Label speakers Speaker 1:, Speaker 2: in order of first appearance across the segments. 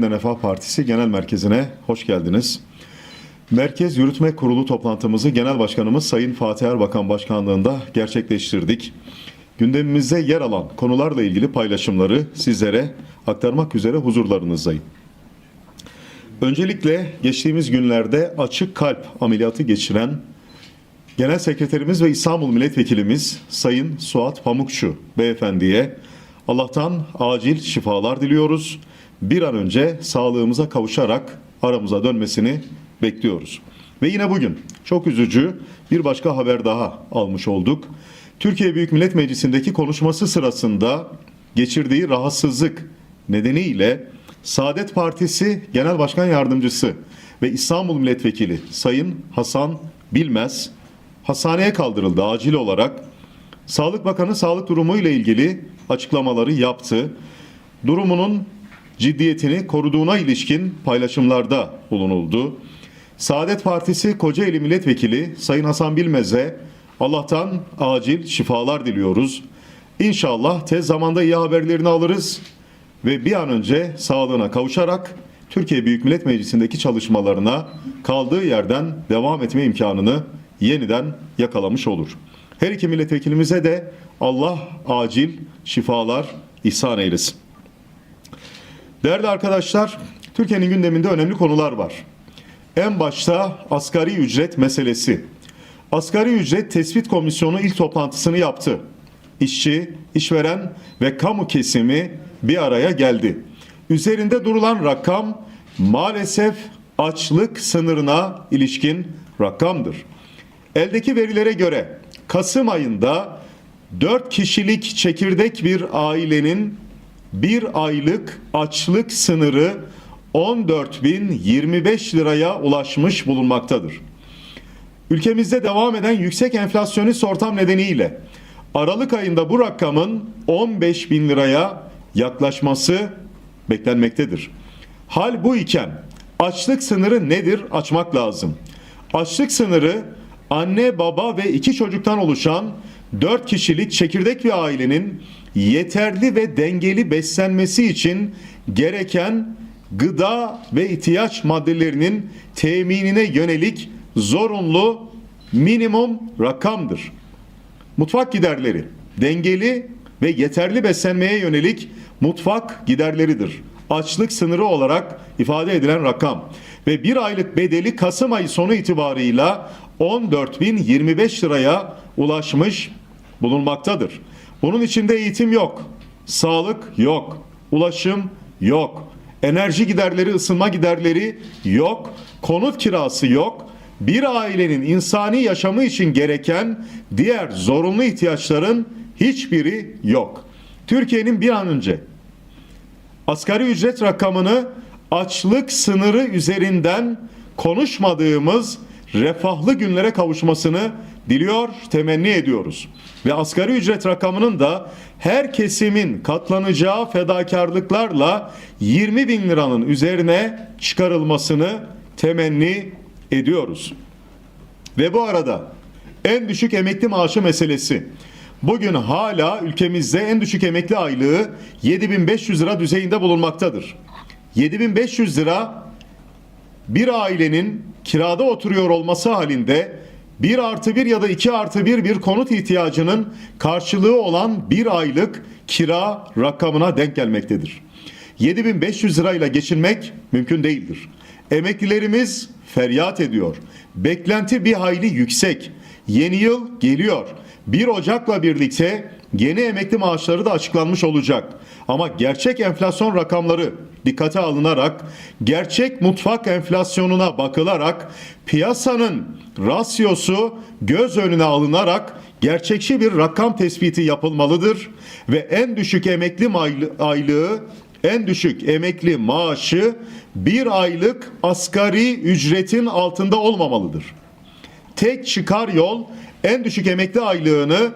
Speaker 1: Refah Partisi Genel Merkezi'ne hoş geldiniz. Merkez Yürütme Kurulu toplantımızı Genel Başkanımız Sayın Fatih Erbakan Başkanlığında gerçekleştirdik. Gündemimizde yer alan konularla ilgili paylaşımları sizlere aktarmak üzere huzurlarınızdayım. Öncelikle geçtiğimiz günlerde açık kalp ameliyatı geçiren Genel Sekreterimiz ve İstanbul Milletvekilimiz Sayın Suat Pamukçu beyefendiye Allah'tan acil şifalar diliyoruz. Bir an önce sağlığımıza kavuşarak aramıza dönmesini bekliyoruz. Ve yine bugün çok üzücü bir başka haber daha almış olduk. Türkiye Büyük Millet Meclisi'ndeki konuşması sırasında geçirdiği rahatsızlık nedeniyle Saadet Partisi Genel Başkan Yardımcısı ve İstanbul Milletvekili Sayın Hasan Bilmez hastaneye kaldırıldı acil olarak. Sağlık Bakanı sağlık durumu ile ilgili açıklamaları yaptı. Durumunun ciddiyetini koruduğuna ilişkin paylaşımlarda bulunuldu. Saadet Partisi Kocaeli Milletvekili Sayın Hasan Bilmez'e Allah'tan acil şifalar diliyoruz. İnşallah tez zamanda iyi haberlerini alırız ve bir an önce sağlığına kavuşarak Türkiye Büyük Millet Meclisi'ndeki çalışmalarına kaldığı yerden devam etme imkanını yeniden yakalamış olur. Her iki milletvekilimize de Allah acil şifalar ihsan eylesin. Değerli arkadaşlar, Türkiye'nin gündeminde önemli konular var. En başta asgari ücret meselesi. Asgari ücret tespit komisyonu ilk toplantısını yaptı. İşçi, işveren ve kamu kesimi bir araya geldi. Üzerinde durulan rakam maalesef açlık sınırına ilişkin rakamdır. Eldeki verilere göre Kasım ayında 4 kişilik çekirdek bir ailenin bir aylık açlık sınırı 14.025 liraya ulaşmış bulunmaktadır. Ülkemizde devam eden yüksek enflasyonist ortam nedeniyle Aralık ayında bu rakamın 15 bin liraya yaklaşması beklenmektedir. Hal bu iken açlık sınırı nedir açmak lazım. Açlık sınırı anne baba ve iki çocuktan oluşan 4 kişilik çekirdek bir ailenin yeterli ve dengeli beslenmesi için gereken gıda ve ihtiyaç maddelerinin teminine yönelik zorunlu minimum rakamdır. Mutfak giderleri dengeli ve yeterli beslenmeye yönelik mutfak giderleridir. Açlık sınırı olarak ifade edilen rakam ve bir aylık bedeli Kasım ayı sonu itibarıyla 14.025 liraya ulaşmış bulunmaktadır. Bunun içinde eğitim yok, sağlık yok, ulaşım yok, enerji giderleri, ısınma giderleri yok, konut kirası yok. Bir ailenin insani yaşamı için gereken diğer zorunlu ihtiyaçların hiçbiri yok. Türkiye'nin bir an önce asgari ücret rakamını açlık sınırı üzerinden konuşmadığımız refahlı günlere kavuşmasını diliyor, temenni ediyoruz. Ve asgari ücret rakamının da her kesimin katlanacağı fedakarlıklarla 20 bin liranın üzerine çıkarılmasını temenni ediyoruz. Ve bu arada en düşük emekli maaşı meselesi. Bugün hala ülkemizde en düşük emekli aylığı 7500 lira düzeyinde bulunmaktadır. 7500 lira bir ailenin kirada oturuyor olması halinde 1 artı 1 ya da 2 artı 1 bir konut ihtiyacının karşılığı olan bir aylık kira rakamına denk gelmektedir. 7500 lirayla geçinmek mümkün değildir. Emeklilerimiz feryat ediyor. Beklenti bir hayli yüksek. Yeni yıl geliyor. 1 Ocak'la birlikte yeni emekli maaşları da açıklanmış olacak. Ama gerçek enflasyon rakamları dikkate alınarak, gerçek mutfak enflasyonuna bakılarak, piyasanın rasyosu göz önüne alınarak gerçekçi bir rakam tespiti yapılmalıdır ve en düşük emekli aylığı, en düşük emekli maaşı bir aylık asgari ücretin altında olmamalıdır. Tek çıkar yol en düşük emekli aylığını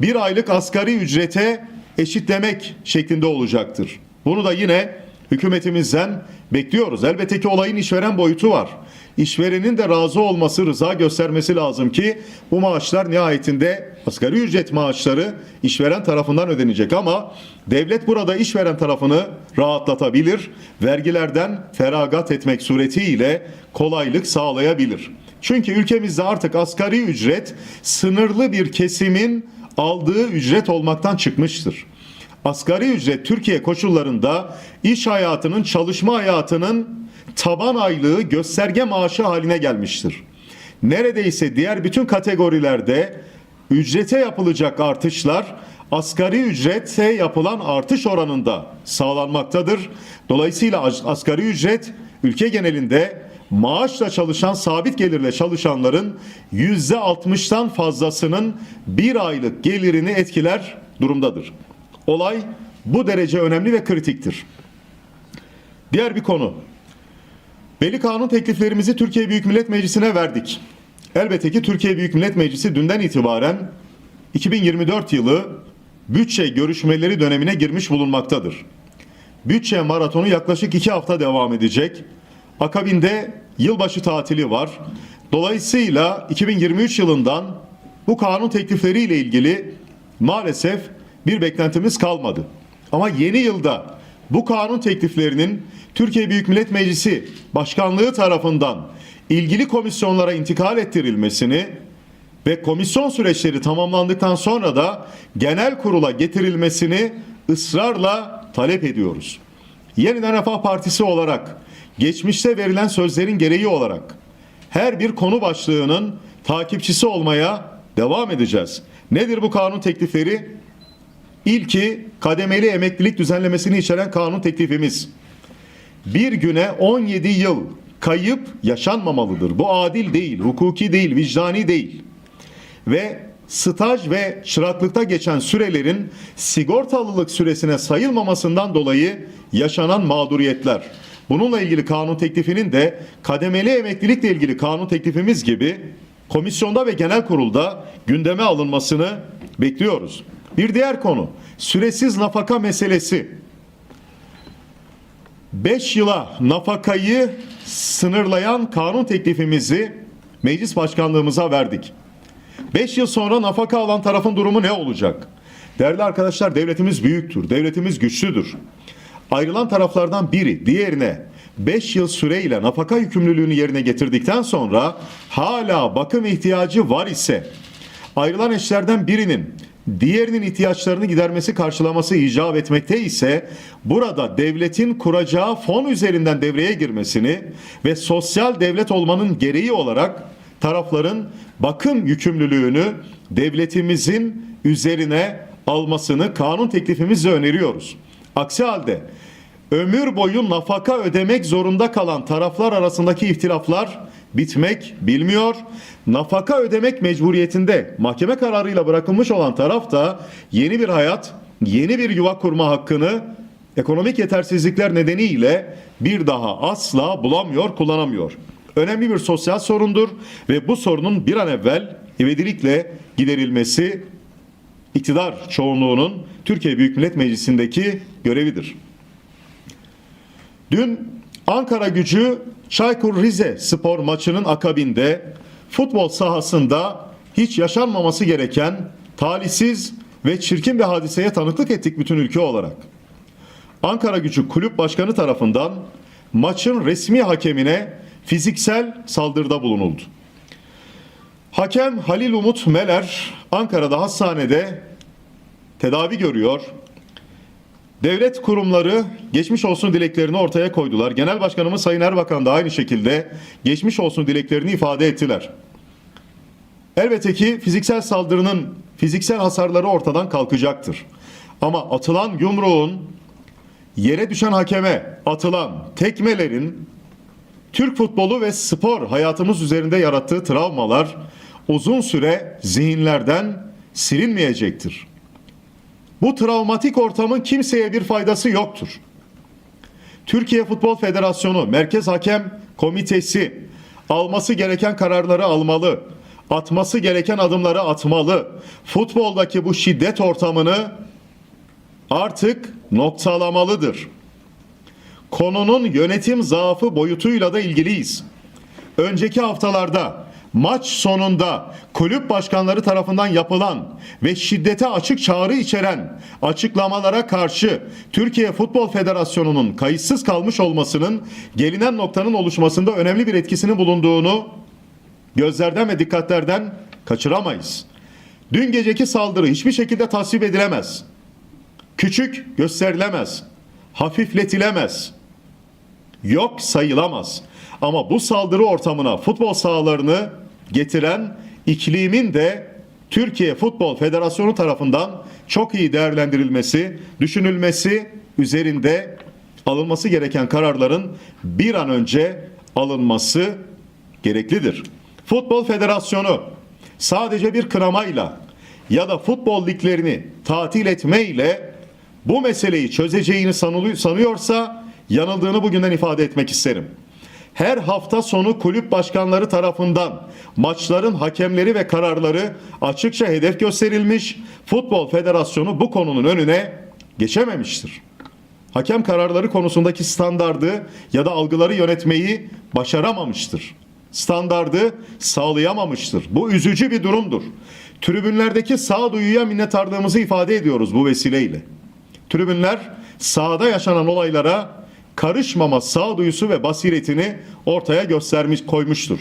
Speaker 1: bir aylık asgari ücrete eşitlemek şeklinde olacaktır. Bunu da yine Hükümetimizden bekliyoruz. Elbette ki olayın işveren boyutu var. İşverenin de razı olması, rıza göstermesi lazım ki bu maaşlar nihayetinde asgari ücret maaşları işveren tarafından ödenecek ama devlet burada işveren tarafını rahatlatabilir, vergilerden feragat etmek suretiyle kolaylık sağlayabilir. Çünkü ülkemizde artık asgari ücret sınırlı bir kesimin aldığı ücret olmaktan çıkmıştır. Asgari ücret Türkiye koşullarında iş hayatının, çalışma hayatının taban aylığı gösterge maaşı haline gelmiştir. Neredeyse diğer bütün kategorilerde ücrete yapılacak artışlar asgari ücrete yapılan artış oranında sağlanmaktadır. Dolayısıyla as- asgari ücret ülke genelinde maaşla çalışan, sabit gelirle çalışanların %60'tan fazlasının bir aylık gelirini etkiler durumdadır. Olay bu derece önemli ve kritiktir. Diğer bir konu. Belli kanun tekliflerimizi Türkiye Büyük Millet Meclisi'ne verdik. Elbette ki Türkiye Büyük Millet Meclisi dünden itibaren 2024 yılı bütçe görüşmeleri dönemine girmiş bulunmaktadır. Bütçe maratonu yaklaşık iki hafta devam edecek. Akabinde yılbaşı tatili var. Dolayısıyla 2023 yılından bu kanun teklifleriyle ilgili maalesef bir beklentimiz kalmadı. Ama yeni yılda bu kanun tekliflerinin Türkiye Büyük Millet Meclisi Başkanlığı tarafından ilgili komisyonlara intikal ettirilmesini ve komisyon süreçleri tamamlandıktan sonra da genel kurula getirilmesini ısrarla talep ediyoruz. Yeniden Refah Partisi olarak geçmişte verilen sözlerin gereği olarak her bir konu başlığının takipçisi olmaya devam edeceğiz. Nedir bu kanun teklifleri? İlki kademeli emeklilik düzenlemesini içeren kanun teklifimiz. Bir güne 17 yıl kayıp yaşanmamalıdır. Bu adil değil, hukuki değil, vicdani değil. Ve staj ve çıraklıkta geçen sürelerin sigortalılık süresine sayılmamasından dolayı yaşanan mağduriyetler. Bununla ilgili kanun teklifinin de kademeli emeklilikle ilgili kanun teklifimiz gibi komisyonda ve genel kurulda gündeme alınmasını bekliyoruz. Bir diğer konu süresiz nafaka meselesi. 5 yıla nafakayı sınırlayan kanun teklifimizi meclis başkanlığımıza verdik. 5 yıl sonra nafaka alan tarafın durumu ne olacak? Değerli arkadaşlar devletimiz büyüktür, devletimiz güçlüdür. Ayrılan taraflardan biri diğerine 5 yıl süreyle nafaka yükümlülüğünü yerine getirdikten sonra hala bakım ihtiyacı var ise ayrılan eşlerden birinin diğerinin ihtiyaçlarını gidermesi karşılaması icap etmekte ise burada devletin kuracağı fon üzerinden devreye girmesini ve sosyal devlet olmanın gereği olarak tarafların bakım yükümlülüğünü devletimizin üzerine almasını kanun teklifimizle öneriyoruz. Aksi halde ömür boyu nafaka ödemek zorunda kalan taraflar arasındaki ihtilaflar bitmek bilmiyor. Nafaka ödemek mecburiyetinde mahkeme kararıyla bırakılmış olan taraf da yeni bir hayat, yeni bir yuva kurma hakkını ekonomik yetersizlikler nedeniyle bir daha asla bulamıyor, kullanamıyor. Önemli bir sosyal sorundur ve bu sorunun bir an evvel ivedilikle giderilmesi iktidar çoğunluğunun Türkiye Büyük Millet Meclisi'ndeki görevidir. Dün Ankara gücü Çaykur Rize spor maçının akabinde futbol sahasında hiç yaşanmaması gereken talihsiz ve çirkin bir hadiseye tanıklık ettik bütün ülke olarak. Ankara gücü kulüp başkanı tarafından maçın resmi hakemine fiziksel saldırıda bulunuldu. Hakem Halil Umut Meler Ankara'da hastanede tedavi görüyor. Devlet kurumları geçmiş olsun dileklerini ortaya koydular. Genel Başkanımız Sayın Erbakan da aynı şekilde geçmiş olsun dileklerini ifade ettiler. Elbette ki fiziksel saldırının fiziksel hasarları ortadan kalkacaktır. Ama atılan yumruğun yere düşen hakeme atılan tekmelerin Türk futbolu ve spor hayatımız üzerinde yarattığı travmalar uzun süre zihinlerden silinmeyecektir. Bu travmatik ortamın kimseye bir faydası yoktur. Türkiye Futbol Federasyonu, Merkez Hakem Komitesi alması gereken kararları almalı. Atması gereken adımları atmalı. Futboldaki bu şiddet ortamını artık noktalamalıdır. konunun yönetim zaafı boyutuyla da ilgiliyiz. Önceki haftalarda maç sonunda kulüp başkanları tarafından yapılan ve şiddete açık çağrı içeren açıklamalara karşı Türkiye Futbol Federasyonu'nun kayıtsız kalmış olmasının gelinen noktanın oluşmasında önemli bir etkisinin bulunduğunu gözlerden ve dikkatlerden kaçıramayız. Dün geceki saldırı hiçbir şekilde tasvip edilemez. Küçük gösterilemez. Hafifletilemez. Yok sayılamaz. Ama bu saldırı ortamına futbol sahalarını getiren iklimin de Türkiye Futbol Federasyonu tarafından çok iyi değerlendirilmesi, düşünülmesi üzerinde alınması gereken kararların bir an önce alınması gereklidir. Futbol Federasyonu sadece bir kınamayla ya da futbol liglerini tatil etmeyle bu meseleyi çözeceğini sanıyorsa yanıldığını bugünden ifade etmek isterim. Her hafta sonu kulüp başkanları tarafından maçların hakemleri ve kararları açıkça hedef gösterilmiş. Futbol Federasyonu bu konunun önüne geçememiştir hakem kararları konusundaki standardı ya da algıları yönetmeyi başaramamıştır. Standardı sağlayamamıştır. Bu üzücü bir durumdur. Tribünlerdeki sağduyuya minnettarlığımızı ifade ediyoruz bu vesileyle. Tribünler sahada yaşanan olaylara karışmama sağduyusu ve basiretini ortaya göstermiş koymuştur.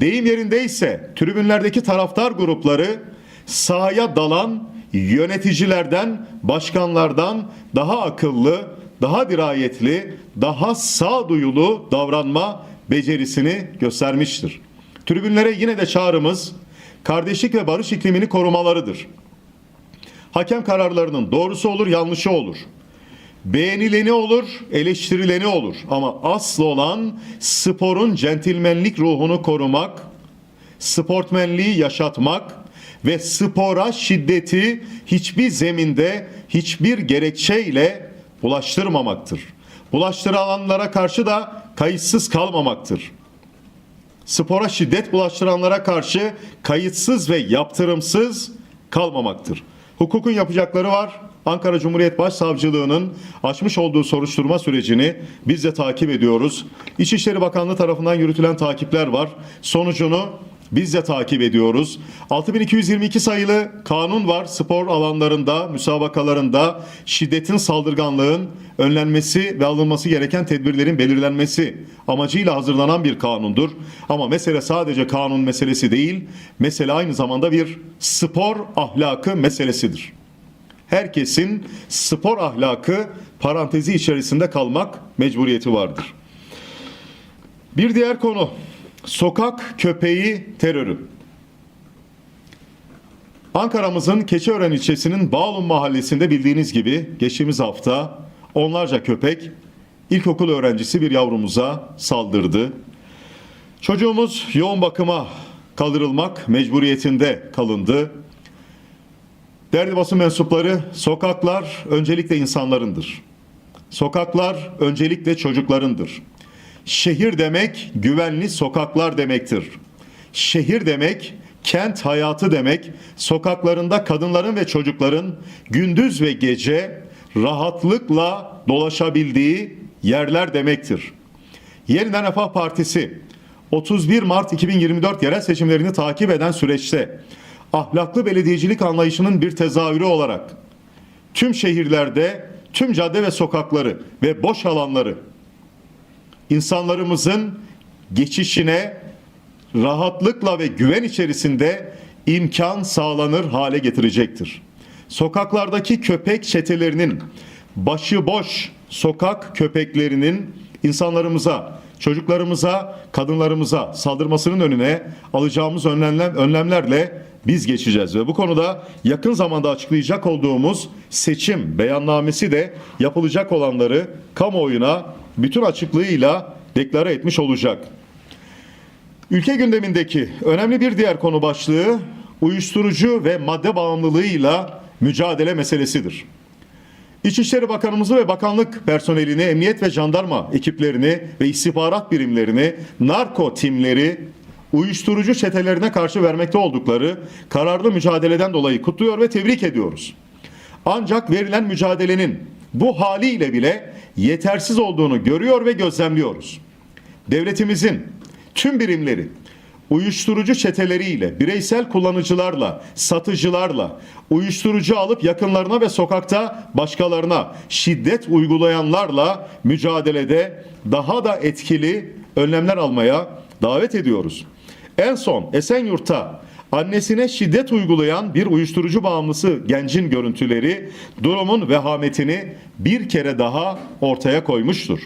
Speaker 1: Deyim yerindeyse tribünlerdeki taraftar grupları sahaya dalan yöneticilerden, başkanlardan daha akıllı, daha dirayetli, daha sağduyulu davranma becerisini göstermiştir. Tribünlere yine de çağrımız kardeşlik ve barış iklimini korumalarıdır. Hakem kararlarının doğrusu olur, yanlışı olur. Beğenileni olur, eleştirileni olur. Ama asıl olan sporun centilmenlik ruhunu korumak, sportmenliği yaşatmak ve spora şiddeti hiçbir zeminde, hiçbir gerekçeyle bulaştırmamaktır. Bulaştıranlara karşı da kayıtsız kalmamaktır. Spora şiddet bulaştıranlara karşı kayıtsız ve yaptırımsız kalmamaktır. Hukukun yapacakları var. Ankara Cumhuriyet Başsavcılığı'nın açmış olduğu soruşturma sürecini biz de takip ediyoruz. İçişleri Bakanlığı tarafından yürütülen takipler var. Sonucunu biz de takip ediyoruz. 6222 sayılı kanun var spor alanlarında, müsabakalarında şiddetin, saldırganlığın önlenmesi ve alınması gereken tedbirlerin belirlenmesi amacıyla hazırlanan bir kanundur. Ama mesele sadece kanun meselesi değil, mesele aynı zamanda bir spor ahlakı meselesidir. Herkesin spor ahlakı parantezi içerisinde kalmak mecburiyeti vardır. Bir diğer konu sokak köpeği terörü. Ankara'mızın Keçiören ilçesinin Bağlum mahallesinde bildiğiniz gibi geçtiğimiz hafta onlarca köpek ilkokul öğrencisi bir yavrumuza saldırdı. Çocuğumuz yoğun bakıma kaldırılmak mecburiyetinde kalındı. Değerli basın mensupları, sokaklar öncelikle insanlarındır. Sokaklar öncelikle çocuklarındır. Şehir demek güvenli sokaklar demektir. Şehir demek kent hayatı demek, sokaklarında kadınların ve çocukların gündüz ve gece rahatlıkla dolaşabildiği yerler demektir. Yeniden Refah Partisi 31 Mart 2024 yerel seçimlerini takip eden süreçte ahlaklı belediyecilik anlayışının bir tezahürü olarak tüm şehirlerde tüm cadde ve sokakları ve boş alanları insanlarımızın geçişine rahatlıkla ve güven içerisinde imkan sağlanır hale getirecektir. Sokaklardaki köpek çetelerinin başıboş sokak köpeklerinin insanlarımıza, çocuklarımıza, kadınlarımıza saldırmasının önüne alacağımız önlemler, önlemlerle biz geçeceğiz ve bu konuda yakın zamanda açıklayacak olduğumuz seçim beyannamesi de yapılacak olanları kamuoyuna bütün açıklığıyla deklare etmiş olacak. Ülke gündemindeki önemli bir diğer konu başlığı uyuşturucu ve madde bağımlılığıyla mücadele meselesidir. İçişleri Bakanımızı ve bakanlık personelini, emniyet ve jandarma ekiplerini ve istihbarat birimlerini, narko timleri, uyuşturucu çetelerine karşı vermekte oldukları kararlı mücadeleden dolayı kutluyor ve tebrik ediyoruz. Ancak verilen mücadelenin bu haliyle bile yetersiz olduğunu görüyor ve gözlemliyoruz. Devletimizin tüm birimleri uyuşturucu çeteleriyle, bireysel kullanıcılarla, satıcılarla, uyuşturucu alıp yakınlarına ve sokakta başkalarına şiddet uygulayanlarla mücadelede daha da etkili önlemler almaya davet ediyoruz. En son Esenyurt'ta annesine şiddet uygulayan bir uyuşturucu bağımlısı gencin görüntüleri durumun vehametini bir kere daha ortaya koymuştur.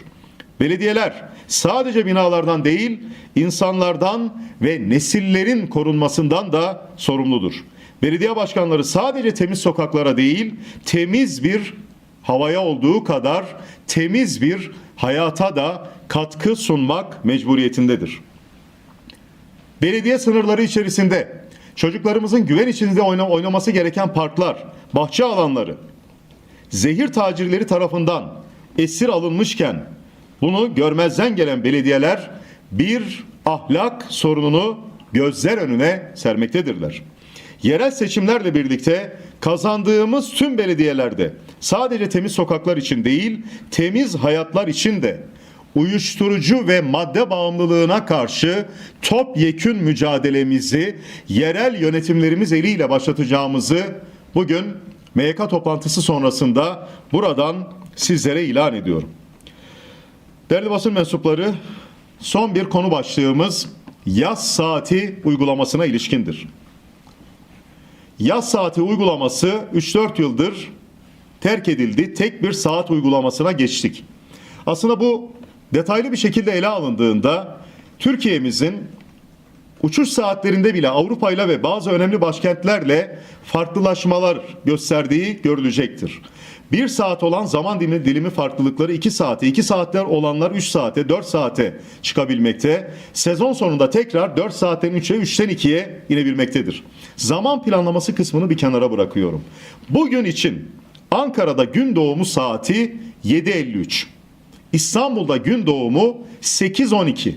Speaker 1: Belediyeler sadece binalardan değil, insanlardan ve nesillerin korunmasından da sorumludur. Belediye başkanları sadece temiz sokaklara değil, temiz bir havaya olduğu kadar temiz bir hayata da katkı sunmak mecburiyetindedir. Belediye sınırları içerisinde çocuklarımızın güven içinde oyna- oynaması gereken parklar, bahçe alanları, zehir tacirleri tarafından esir alınmışken bunu görmezden gelen belediyeler bir ahlak sorununu gözler önüne sermektedirler. Yerel seçimlerle birlikte kazandığımız tüm belediyelerde sadece temiz sokaklar için değil, temiz hayatlar için de uyuşturucu ve madde bağımlılığına karşı topyekün mücadelemizi yerel yönetimlerimiz eliyle başlatacağımızı bugün MYK toplantısı sonrasında buradan sizlere ilan ediyorum. Değerli basın mensupları, son bir konu başlığımız yaz saati uygulamasına ilişkindir. Yaz saati uygulaması 3-4 yıldır terk edildi. Tek bir saat uygulamasına geçtik. Aslında bu detaylı bir şekilde ele alındığında Türkiye'mizin uçuş saatlerinde bile Avrupa ile ve bazı önemli başkentlerle farklılaşmalar gösterdiği görülecektir. Bir saat olan zaman dilimi, dilimi farklılıkları 2 saate, 2 saatler olanlar 3 saate, 4 saate çıkabilmekte. Sezon sonunda tekrar 4 saatten 3'e, 3'ten 2'ye inebilmektedir. Zaman planlaması kısmını bir kenara bırakıyorum. Bugün için Ankara'da gün doğumu saati 7.53. İstanbul'da gün doğumu 8.12.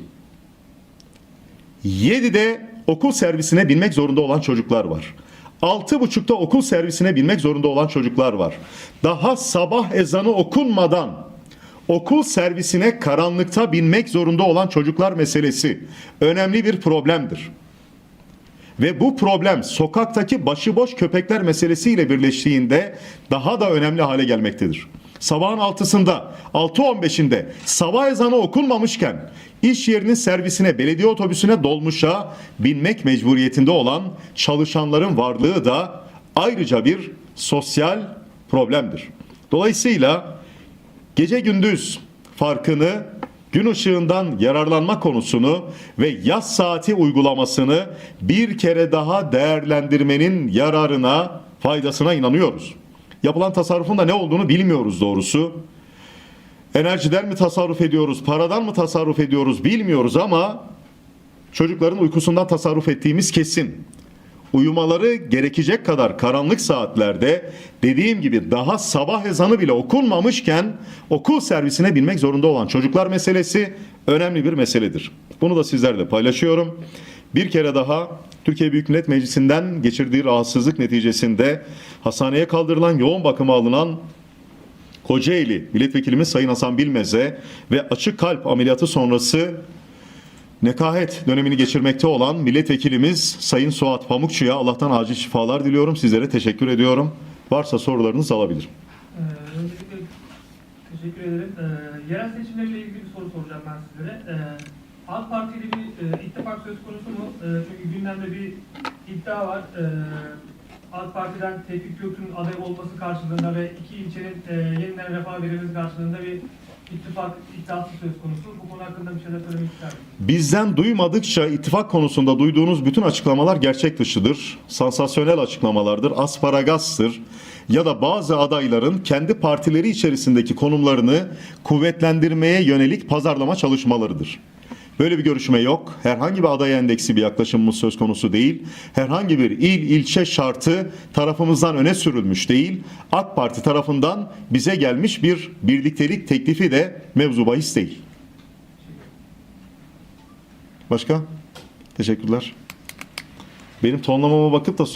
Speaker 1: 7'de okul servisine binmek zorunda olan çocuklar var. 6.30'da okul servisine binmek zorunda olan çocuklar var. Daha sabah ezanı okunmadan okul servisine karanlıkta binmek zorunda olan çocuklar meselesi önemli bir problemdir. Ve bu problem sokaktaki başıboş köpekler meselesiyle birleştiğinde daha da önemli hale gelmektedir. Sabahın 6'sında, 6.15'inde sabah ezanı okunmamışken iş yerinin servisine, belediye otobüsüne dolmuşa binmek mecburiyetinde olan çalışanların varlığı da ayrıca bir sosyal problemdir. Dolayısıyla gece gündüz farkını gün ışığından yararlanma konusunu ve yaz saati uygulamasını bir kere daha değerlendirmenin yararına, faydasına inanıyoruz. Yapılan tasarrufun da ne olduğunu bilmiyoruz doğrusu. Enerjiden mi tasarruf ediyoruz, paradan mı tasarruf ediyoruz bilmiyoruz ama çocukların uykusundan tasarruf ettiğimiz kesin. Uyumaları gerekecek kadar karanlık saatlerde dediğim gibi daha sabah ezanı bile okunmamışken okul servisine binmek zorunda olan çocuklar meselesi önemli bir meseledir. Bunu da sizlerle paylaşıyorum. Bir kere daha Türkiye Büyük Millet Meclisi'nden geçirdiği rahatsızlık neticesinde hastaneye kaldırılan yoğun bakıma alınan Kocaeli Milletvekilimiz Sayın Hasan Bilmez'e ve açık kalp ameliyatı sonrası nekahet dönemini geçirmekte olan milletvekilimiz Sayın Suat Pamukçu'ya Allah'tan acil şifalar diliyorum. Sizlere teşekkür ediyorum. Varsa sorularınızı alabilirim.
Speaker 2: Ee, teşekkür ederim. Ee, yerel seçimlerle ilgili bir soru soracağım ben sizlere. Ee, AK Parti ile bir e, ittifak söz konusu mu? Ee, çünkü gündemde bir iddia var. Ee, AK Parti'den Tevfik Göktuğ'un aday olması karşılığında ve iki ilçenin e, yeniden refah verilmesi karşılığında bir ittifak iddiası söz konusu. Bu konu hakkında bir şeyler söylemek ister misiniz?
Speaker 1: Bizden duymadıkça ittifak konusunda duyduğunuz bütün açıklamalar gerçek dışıdır. Sansasyonel açıklamalardır, asparagastır ya da bazı adayların kendi partileri içerisindeki konumlarını kuvvetlendirmeye yönelik pazarlama çalışmalarıdır. Böyle bir görüşme yok. Herhangi bir aday endeksi bir yaklaşımımız söz konusu değil. Herhangi bir il ilçe şartı tarafımızdan öne sürülmüş değil. AK Parti tarafından bize gelmiş bir birliktelik teklifi de mevzu bahis değil. Başka? Teşekkürler. Benim tonlamama bakıp da